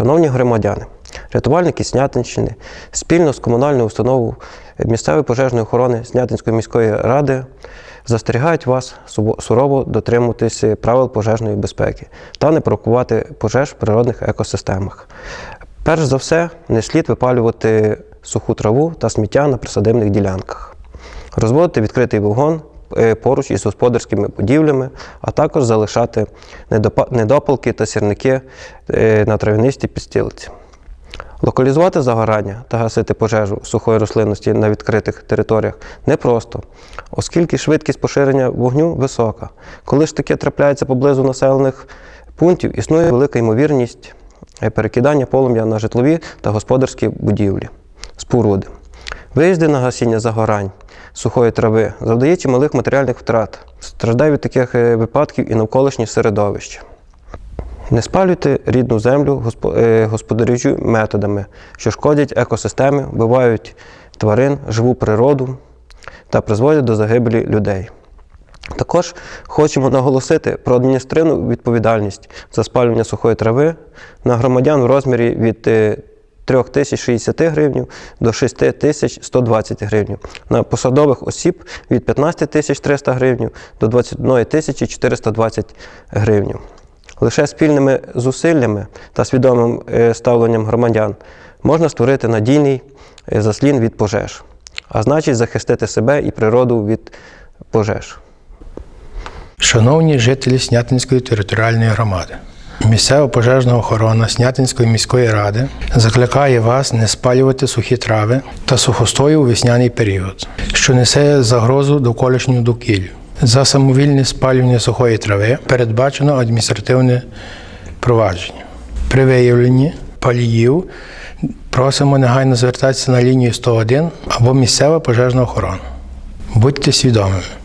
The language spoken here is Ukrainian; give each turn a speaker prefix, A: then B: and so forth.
A: Шановні громадяни, рятувальники Снятинщини спільно з комунальною установою місцевої пожежної охорони Снятинської міської ради застерігають вас сурово дотримуватися правил пожежної безпеки та не провокувати пожеж в природних екосистемах. Перш за все, не слід випалювати суху траву та сміття на присадибних ділянках, розводити відкритий вогонь поруч із господарськими будівлями, а також залишати недопалки та сірники е, на травянистій підстілці. Локалізувати загорання та гасити пожежу сухої рослинності на відкритих територіях непросто, оскільки швидкість поширення вогню висока. Коли ж таке трапляється поблизу населених пунктів, існує велика ймовірність е, перекидання полум'я на житлові та господарські будівлі, споруди. Виїзди на гасіння загорань сухої трави завдає чималих матеріальних втрат. Страждає від таких е, випадків і навколишнє середовище. Не спалюйте рідну землю е, господарюючи методами, що шкодять екосистеми, вбивають тварин, живу природу та призводять до загибелі людей. Також хочемо наголосити про адміністративну відповідальність за спалювання сухої трави на громадян в розмірі від е, 3060 гривень до 6120 гривень, на посадових осіб від 15300 гривень до 21420 гривень. Лише спільними зусиллями та свідомим е, ставленням громадян можна створити надійний е, заслін від пожеж, а значить захистити себе і природу від пожеж.
B: Шановні жителі Снятинської територіальної громади, місцева пожежна охорона Снятинської міської ради закликає вас не спалювати сухі трави та сухостою у весняний період, що несе загрозу довколишньому довкіллю. За самовільне спалювання сухої трави передбачено адміністративне провадження. При виявленні паліїв просимо негайно звертатися на лінію 101 або місцева пожежна охорона. Будьте свідомими.